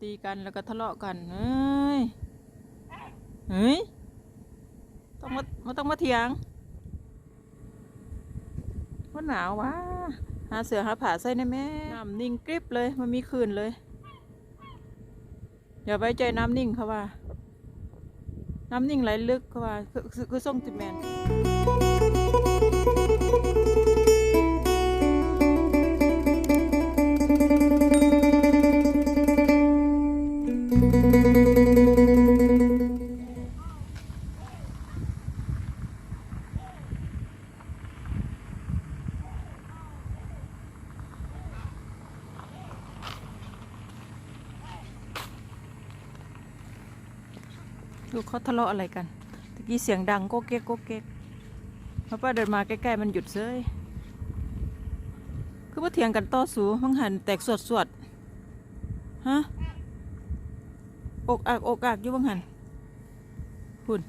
ตีกันแล้วก็ทะเลาะกันเฮ้ยเฮ้ยต้องมามาต้องมาเถียงว่าหนาววะหาเสือหาผาใส่ในแม่น้ำนิ่งกริบเลยมันมีคืนเลยอย่าไว้ใจน้ำนิ่งเขาว่า น้ำนิ่งไหลลึกเขาว่าคือคือส่งจิแมน ลูเขาทะเลาะอะไรกันตะกี้เสียงดังโก๊กเก๊กโก๊กเก๊กพอป้าเดินมาใกล้ๆมันหยุดเซยคือว่าเถียงกันต่อสู้มังหันแตกสวดสวดๆฮะอกอักอกอักอยู่บังหันหุ่น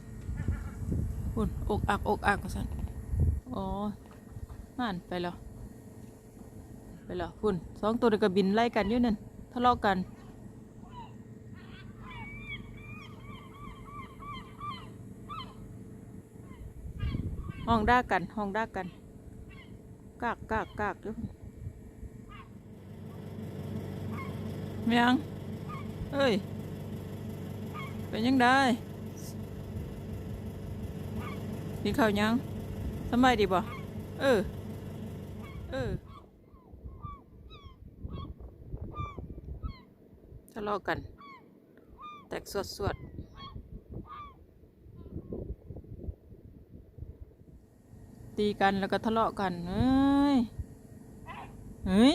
หุ่นอกอักอกอักว่าสันอ๋อนั่นไปแล้วไปแล้วหุ่นสองตัวเดียวก็บินไล่กันอยู่นั่นทะเลาะกัน ห้องด่ากันห้องด่ากันกากกากกากอยู่เมียงเอ้ยเป็นยังได้กินข้าวยังสำบายดีบ่เออเออทะเลาะกัน แตกสวดสวด ตีกันแล้วก็ทะเลาะกันเฮ้ยเฮ้ย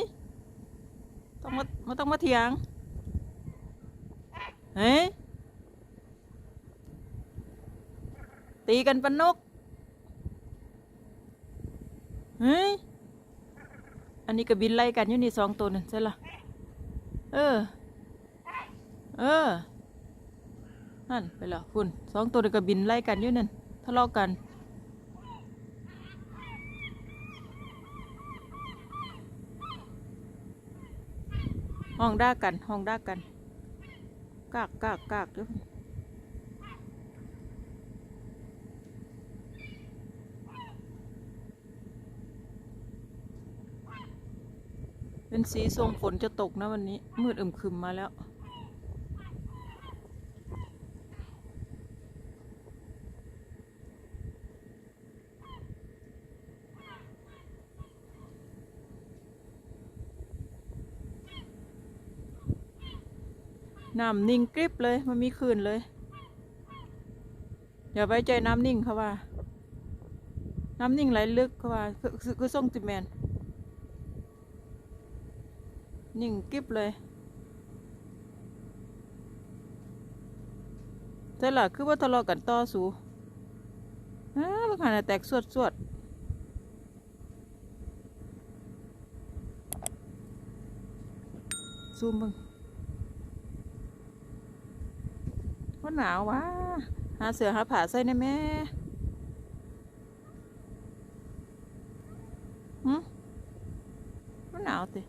ต้องมามาต้องมาเถียงเฮ้ยตีกันปะนกเฮ้ยอันนี้ก็บินไล่กันอยู่นี่สองตัวนั่นใช่ละเออ เออนั่นไปล้วคุณสองตัวก็บินไล่กันอยู่นั่นทะเลาะกัน ห้องด่ากัน ห้องด่ากัน กากกากกากเยู่เป็นสีทรงฝนจะตกนะวันนี้ มืดอึมครึมมาแล้ว น้ำนิ่งกริบเลยมันมีคืนเลย อย่าไว้ใจน้ำนิ่งเขาว่า น้ำนิ่งไหลลึกเขาว่า คือคือส่งจิแมน นิ่งกริบเลยแต่ละคือว่าทะเลาะกันต่อสู้อ้าบางขณะแตกสวดสวดซูมเบัง ว่า หนาววะหาเสือหาผาใส่ในแม่หืมว่าหนาวติ